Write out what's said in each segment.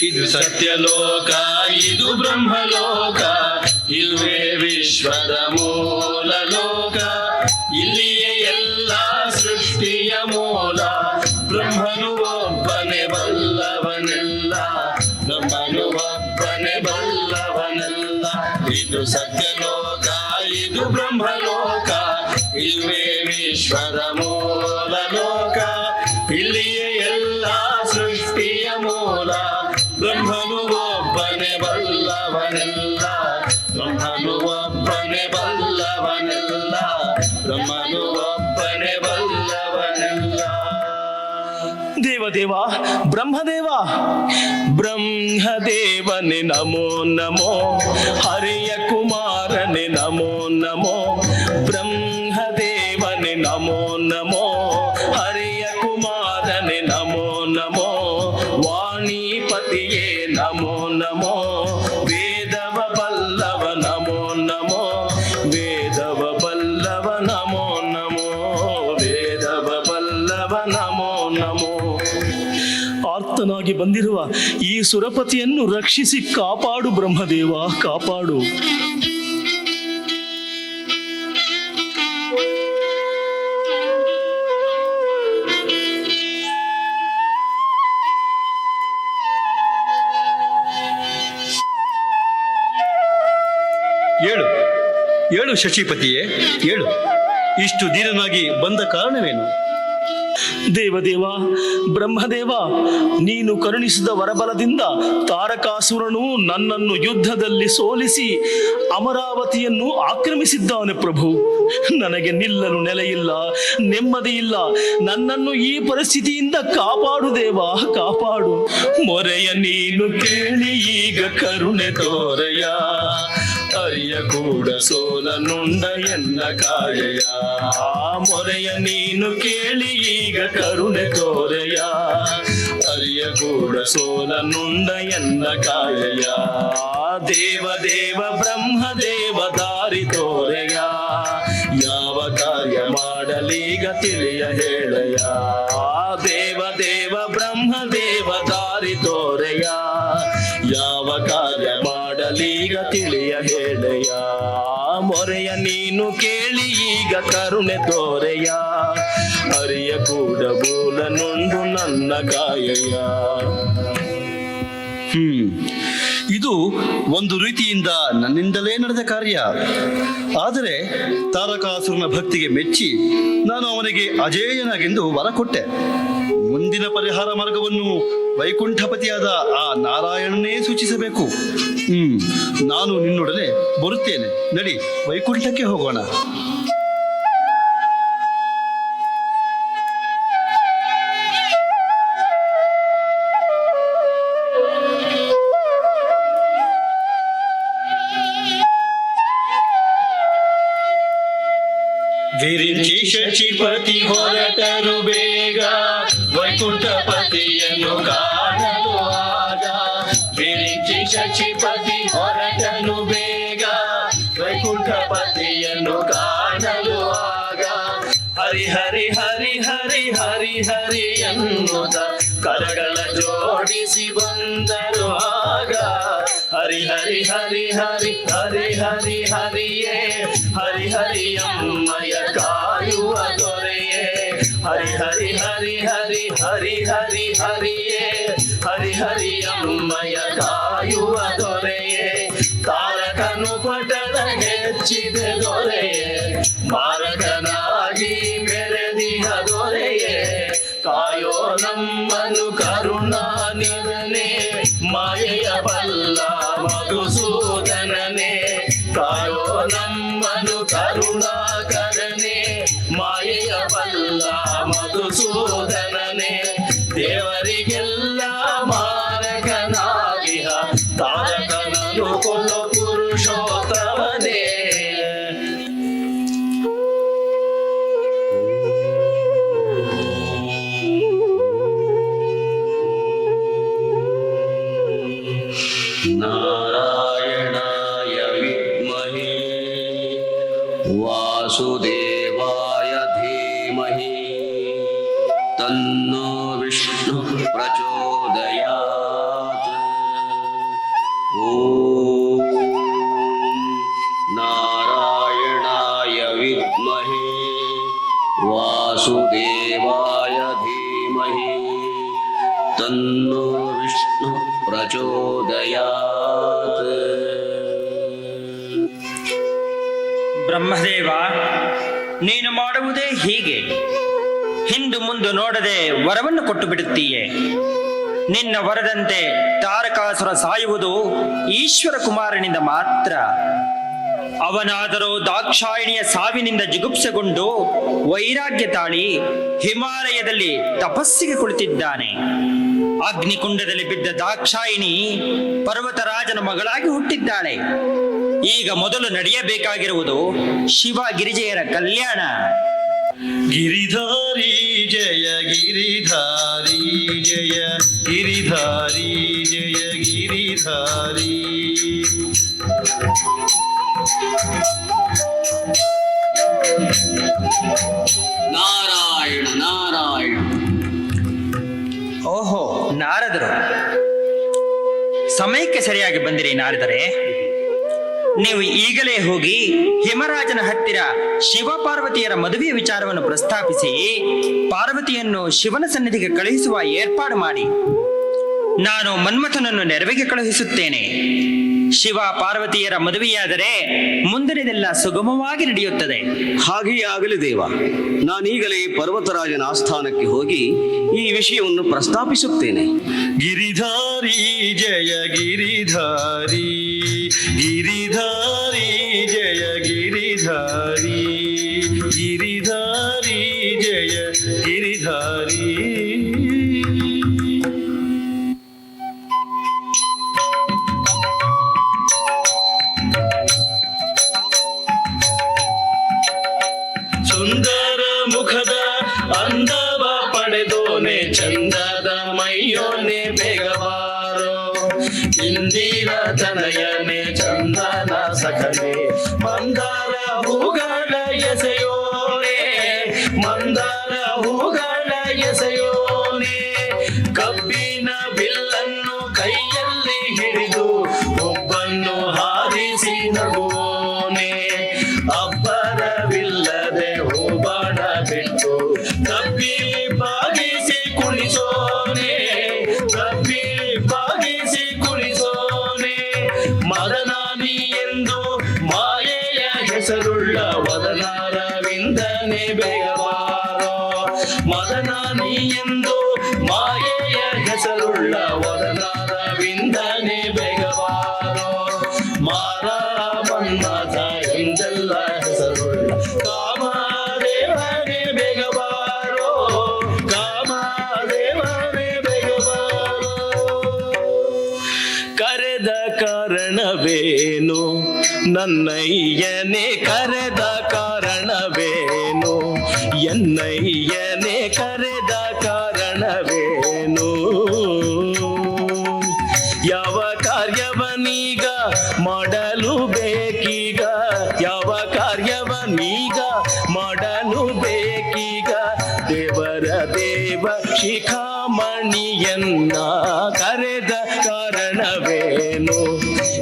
ಇದು ಸತ್ಯಲೋಕ ಇದು ಬ್ರಹ್ಮಲೋಕ ಇದುವೇ ವಿಶ್ವದ ಮೂಲ ಲೋಕ ಇಲ್ಲಿಯೇ ಎಲ್ಲ ಸೃಷ್ಟಿಯ ಮೂಲ ಬ್ರಹ್ಮನು ಒಬ್ಬನೇ ಬಲ್ಲವನೆಲ್ಲ ಬ್ರಹ್ಮನು ಒಬ್ಬನೇ ಬಲ್ಲವನೆಲ್ಲ ಇದು ಸತ್ಯಲೋಕ ಇದು ಬ್ರಹ್ಮಲೋಕ ಇದುವೇ ವಿಶ್ವದ ಮೂಲ ಲೋಕ ದೇವದೇವ ಬ್ರಹ್ಮದೇವ ಬ್ರಹ್ಮದೇವನೆ ನಮೋ ನಮೋ ಹರಿಯ ಕುಮಾರನೆ ನಮೋ ನಮೋ ಬ್ರಹ್ಮದೇವನೆ ನಮೋ ನಮೋ ಹರಿಯ ಕುಮಾರನೆ ನಮೋ ನಮೋ ವಾಣಿಪತಿಯೇ ನಮೋ ನಮೋ ಆರ್ತನಾಗಿ ಬಂದಿರುವ ಈ ಸುರಪತಿಯನ್ನು ರಕ್ಷಿಸಿ ಕಾಪಾಡು ಬ್ರಹ್ಮದೇವ, ಕಾಪಾಡು. ಏಳು ಏಳು ಶಚಿಪತಿಯೇ ಏಳು. ಇಷ್ಟು ದೀನನಾಗಿ ಬಂದ ಕಾರಣವೇನು? ದೇವದೇವ ಬ್ರಹ್ಮದೇವ, ನೀನು ಕರುಣಿಸಿದ ವರಬಲದಿಂದ ತಾರಕಾಸುರನು ನನ್ನನ್ನು ಯುದ್ಧದಲ್ಲಿ ಸೋಲಿಸಿ ಅಮರಾವತಿಯನ್ನು ಆಕ್ರಮಿಸಿದ್ದಾನೆ ಪ್ರಭು. ನನಗೆ ನಿಲ್ಲಲು ನೆಲೆಯಿಲ್ಲ, ನೆಮ್ಮದಿ ಇಲ್ಲ. ನನ್ನನ್ನು ಈ ಪರಿಸ್ಥಿತಿಯಿಂದ ಕಾಪಾಡು ದೇವ, ಕಾಪಾಡು. ಮೊರೆಯ ನೀನು ಕೇಳಿ ಈಗ ಕರುಣೆ ತೋರೆಯ. ಕೂಡ ಸೋಲ ನುಂಡ ಎನ್ನ ಕಾಯಯ ಆ ಮೊರೆಯ ನೀನು ಕೇಳಿ ಈಗ ಕರುಣೆ ತೋರೆಯ ಅರಿಯ ಕೂಡ ಸೋಲ ನುಂಡ ಎನ್ನ ಕಾಯಯ ದೇವ ದೇವ ಬ್ರಹ್ಮ ದೇವ ದಾರಿ ತೋರೆಯ ಯಾವ ಕಾರ್ಯ ಮಾಡಲೀಗ ತಿಳಿಯ ಹೇಳಯ? ದೇವ ದೇವ ಕರುಣೆ ತೋರೆಯ ಅರಿಯ ಕೂಡ ಬೋಲ ನುಂಡು ನನ್ನ ಗಾಯಯ. ಹ್ಮ್. ಇದು ಒಂದು ರೀತಿಯಿಂದ ನನ್ನಿಂದಲೇ ನಡೆದ ಕಾರ್ಯ. ಆದರೆ ತಾರಕಾಸುರನ ಭಕ್ತಿಗೆ ಮೆಚ್ಚಿ ನಾನು ಅವನಿಗೆ ಅಜೇಯನಾಗೆಂದು ವರ ಕೊಟ್ಟೆ. ಮುಂದಿನ ಪರಿಹಾರ ಮಾರ್ಗವನ್ನು ವೈಕುಂಠಪತಿಯಾದ ಆ ನಾರಾಯಣನೇ ಸೂಚಿಸಬೇಕು. ಹ್ಮ್. ನಾನು ನಿನ್ನೊಡನೆ ಬರುತ್ತೇನೆ. ನಡಿ, ವೈಕುಂಠಕ್ಕೆ ಹೋಗೋಣ. ಶಚಿಪತಿ ಹೊರಟರು ಬೇಗ ವೈಕುಂಠಪತಿಯನ್ನು ಕಾಣಲು ಆಗ ಬಿರಿಂಚಿ ಶಚಿಪತಿ ಹೊರಟನು ಬೇಗ ವೈಕುಂಠಪತಿಯನ್ನು ಕಾಣಲು ಆಗ ಹರಿ ಹರಿ ಹರಿ ಹರಿ ಹರಿ ಹರಿ ಎನ್ನುತ್ತ ಕರಗಳ ಜೋಡಿಸಿ ಬಂದರು ಆಗ ಹರಿ ಹರಿ ಹರಿ ಹರಿ ಹರಿ ಹರಿ ಹರಿಯೇ ಹರಿ ಹರಿ ಹರಿ ಹರಿ ಹರಿ ಹರಿ ಹರಿ ಹರಿ ಹರಿಯೇ ಹರಿ ಹರಿ ಅಮ್ಮಯ ಕಾಯುವ ದೊರೆಯೇ. ತಾರಕನು ಪಟಳ ಹೆಚ್ಚಿದ ದೊರೆಯೇ. ಮಾರಕನಾಗಿ ಮೆರೆದಿಹ ದೊರೆಯೇ. ಕಾಯೋ ನಮ್ಮನು ಕರುಣಾನಿರನೆ ಮಾಯೆಯ ಬಲ್ಲ ಮಧುಸೂದನನೆ ಕಾಯೋ ನಮ್ಮನು ಕರುಣಾಕರನೆ ಮಾಯೆಯ ಬಲ್ಲ ಮಧುಸೂದನನೆ ದೇವರಿಗೆಲ್ಲ ಮಾರಕನಾಗಿಹ ತಾರಕನನು ಕೊಲ್ಲೋ ಪುರುಷೋತ್ತಮನೇ नारायणाय विद्महे वासुदेवाय धीमहि तन्नो विष्णु प्रचोदयात् ॐ नारायणाय विद्महे वासुदेवाय धीमहि तन्नो विष्णु प्रचोदयात् ಬ್ರಹ್ಮದೇವ ನೀನು ಮಾಡುವುದೇ ಹೀಗೆ ಹಿಂದು ಮುಂದು ನೋಡದೆ ವರವನ್ನು ಕೊಟ್ಟು ಬಿಡುತ್ತೀಯೆ ನಿನ್ನ ವರದಂತೆ ತಾರಕಾಸುರ ಸಾಯುವುದು ಈಶ್ವರ ಕುಮಾರನಿಂದ ಮಾತ್ರ. ಅವನಾದರೂ ದಾಕ್ಷಾಯಿಣಿಯ ಸಾವಿನಿಂದ ಜಿಗುಪ್ಸೆಗೊಂಡು ವೈರಾಗ್ಯ ತಾಳಿ ಹಿಮಾಲಯದಲ್ಲಿ ತಪಸ್ಸಿಗೆ ಕುಳಿತಿದ್ದಾನೆ. ಅಗ್ನಿಕುಂಡದಲ್ಲಿ ಬಿದ್ದ ದಾಕ್ಷಾಯಿಣಿ ಪರ್ವತರಾಜನ ಮಗಳಾಗಿ ಹುಟ್ಟಿದ್ದಾಳೆ. ಈಗ ಮೊದಲು ನಡೆಯಬೇಕಾಗಿರುವುದು ಶಿವ ಗಿರಿಜೆಯರ ಕಲ್ಯಾಣ. ಗಿರಿಧಾರಿ ಜಯ ಗಿರಿಧಾರಿ ಜಯ ಗಿರಿಧಾರಿ ಜಯ ಗಿರಿಧಾರಿ. ನಾರಾಯಣ ನಾರಾಯಣ. ಓಹೋ ನಾರದರು. ಸಮಯಕ್ಕೆ ಸರಿಯಾಗಿ ಬಂದಿರಿ ನಾರದರೆ. ನೀವು ಈಗಲೇ ಹೋಗಿ ಹಿಮರಾಜನ ಹತ್ತಿರ ಶಿವಪಾರ್ವತಿಯರ ಮದುವೆಯ ವಿಚಾರವನ್ನು ಪ್ರಸ್ತಾಪಿಸಿ ಪಾರ್ವತಿಯನ್ನು ಶಿವನ ಸನ್ನಿಧಿಗೆ ಕಳುಹಿಸುವ ಏರ್ಪಾಡು ಮಾಡಿ. ನಾನು ಮನ್ಮಥನನ್ನು ನೆರವಿಗೆ ಕಳುಹಿಸುತ್ತೇನೆ. ಶಿವ ಪಾರ್ವತಿಯರ ಮದುವೆಯಾದರೆ ಮುಂದಿನದೆಲ್ಲ ಸುಗಮವಾಗಿ ನಡೆಯುತ್ತದೆ. ಹಾಗೆಯೇ ಆಗಲಿ ದೇವ. ನಾನೀಗಲೇ ಪರ್ವತರಾಜನ ಆಸ್ಥಾನಕ್ಕೆ ಹೋಗಿ ಈ ವಿಷಯವನ್ನು ಪ್ರಸ್ತಾಪಿಸುತ್ತೇನೆ. ಗಿರಿಧಾರಿ ಜಯ ಗಿರಿಧಾರಿ. ಗಿರಿಧಾರಿ ಜಯ ಗಿರಿಧಾರಿ. ಗಿರಿಧಾರಿ ಕಾರಣವೇನು ನನ್ನಯ್ಯನೇ ಕರೆದ ಕಾರಣವೇನು ಎನ್ನಯ್ಯನೇ ಕರೆದ ಕಾರಣವೇನು ಕಾರಣವೇನು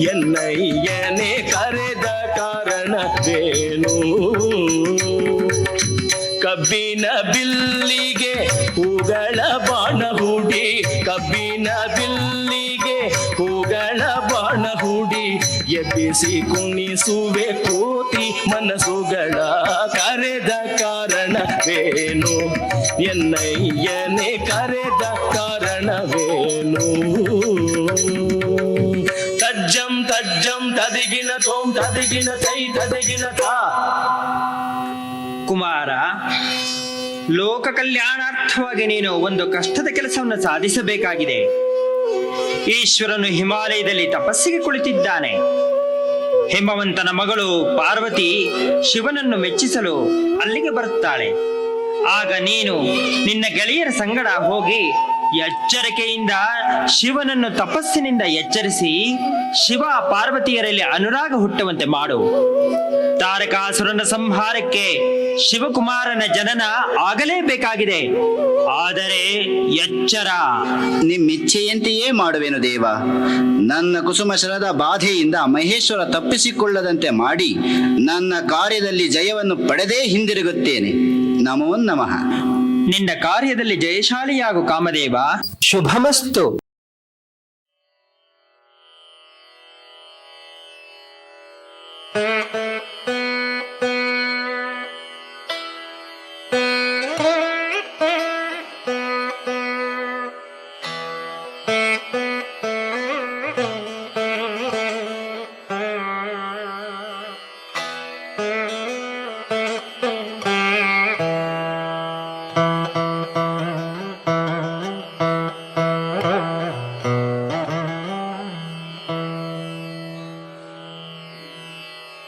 ಎನ್ನಯ್ಯನೇ ಕರೆದ ಕಾರಣವೇನು? ಕಬ್ಬಿನ ಬಿಲ್ಲಿಗೆ ಹೂಗಳ ಬಾಣ ಹೂಡಿ, ಕಬ್ಬಿನ ಬಿಲ್ಲಿಗೆ ಹೂಗಳ ಬಾಣ ಹೂಡಿ, ಎಬ್ಬಿಸಿ ಕುಣಿಸುವೆ ಕೋತಿ ಮನಸ್ಸುಗಳ ಕರೆದ ಕಾರಣವೇನು? ಎನ್ನಯ್ಯನೇ ಕರೆದ ಕಾರಣವೇನು? ತದಿಗಿನ ತೋಂ ತದಿಗಿನ ತೈ ತದಿಗಿನ ಕುಮಾರ, ಲೋಕ ಕಲ್ಯಾಣಾರ್ಥವಾಗಿ ನೀನು ಒಂದು ಕಷ್ಟದ ಕೆಲಸವನ್ನು ಸಾಧಿಸಬೇಕಾಗಿದೆ. ಈಶ್ವರನು ಹಿಮಾಲಯದಲ್ಲಿ ತಪಸ್ಸಿಗೆ ಕುಳಿತಿದ್ದಾನೆ. ಹಿಮವಂತನ ಮಗಳು ಪಾರ್ವತಿ ಶಿವನನ್ನು ಮೆಚ್ಚಿಸಲು ಅಲ್ಲಿಗೆ ಬರುತ್ತಾಳೆ. ಆಗ ನೀನು ನಿನ್ನ ಗೆಳೆಯರ ಸಂಗಡ ಹೋಗಿ ಎಚ್ಚರಿಕೆಯಿಂದ ಶಿವನನ್ನು ತಪಸ್ಸಿನಿಂದ ಎಚ್ಚರಿಸಿ ಶಿವ ಪಾರ್ವತಿಯರಲ್ಲಿ ಅನುರಾಗ ಹುಟ್ಟುವಂತೆ ಮಾಡು. ತಾರಕಾಸುರನ ಸಂಹಾರಕ್ಕೆ ಶಿವಕುಮಾರನ ಜನನ ಆಗಲೇಬೇಕಾಗಿದೆ. ಆದರೆ ಎಚ್ಚರ. ನಿಮ್ಮಿಚ್ಛೆಯಂತೆಯೇ ಮಾಡುವೆನು ದೇವ. ನನ್ನ ಕುಸುಮಶರದ ಬಾಧೆಯಿಂದ ಮಹೇಶ್ವರ ತಪ್ಪಿಸಿಕೊಳ್ಳದಂತೆ ಮಾಡಿ ನನ್ನ ಕಾರ್ಯದಲ್ಲಿ ಜಯವನ್ನು ಪಡೆದೇ ಹಿಂದಿರುಗುತ್ತೇನೆ. ನಮೋ ನಮಃ. ನಿನ್ನ ಕಾರ್ಯದಲ್ಲಿ ಜಯಶಾಲಿಯಾಗು ಕಾಮದೇವ. ಶುಭಮಸ್ತು.